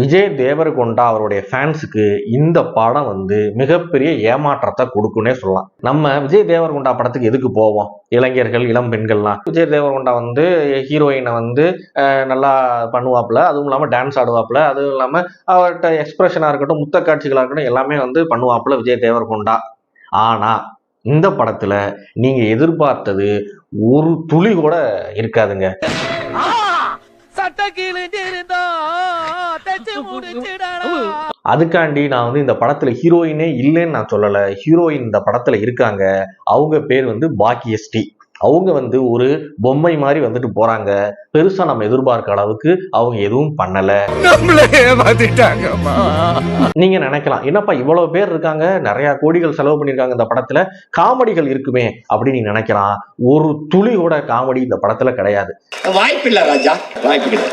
விஜய் தேவரகொண்டா அவருடைய ஃபேன்ஸுக்கு இந்த படம் வந்து மிகப்பெரிய ஏமாற்றத்தை கொடுக்குன்னே சொல்லலாம். நம்ம விஜய் தேவரகொண்டா படத்துக்கு எதுக்கு போவோம்? இளைஞர்கள் இளம் பெண்கள்லாம். விஜய் தேவரகொண்டா வந்து ஹீரோயினை வந்து நல்லா பண்ணுவாப்புல. அதுவும் இல்லாமல் டான்ஸ் ஆடுவாப்புல. அதுவும் இல்லாமல் அவர்கிட்ட எக்ஸ்பிரஷனாக இருக்கட்டும் முத்த காட்சிகளாக இருக்கட்டும் எல்லாமே வந்து பண்ணுவாப்புல விஜய் தேவரகொண்டா. ஆனா இந்த படத்துல நீங்க எதிர்பார்த்தது ஒரு துளி கூட இருக்காதுங்க. சட்ட அதுக்காண்டி நான் வந்து இந்த படத்துல ஹீரோயினே இல்லைன்னு நான் சொல்லல. ஹீரோயின் இந்த படத்துல இருக்காங்க. அவங்க பேர் வந்து பாக்கியஸ்ரீ. அவங்க வந்து ஒரு பொம்மை மாதிரி வந்துட்டு போறாங்க. பெருசா நம்ம எதிர்பார்க்க அளவுக்கு அவங்க எதுவும் பண்ணல. நீங்க நினைக்கலாம். என்னப்பா இவ்வளவு பேர் இருக்காங்க? நிறைய கோடிகள் செலவு பண்ணியிருக்காங்க இந்த படத்துல. காமெடிகள் இருக்குமே அப்படின்னு நீ நினைக்கலாம். ஒரு துளி கூட காமெடி இந்த படத்துல கிடையாது. வாய்ப்பில்லை ராஜா. வாய்ப்பில்லை.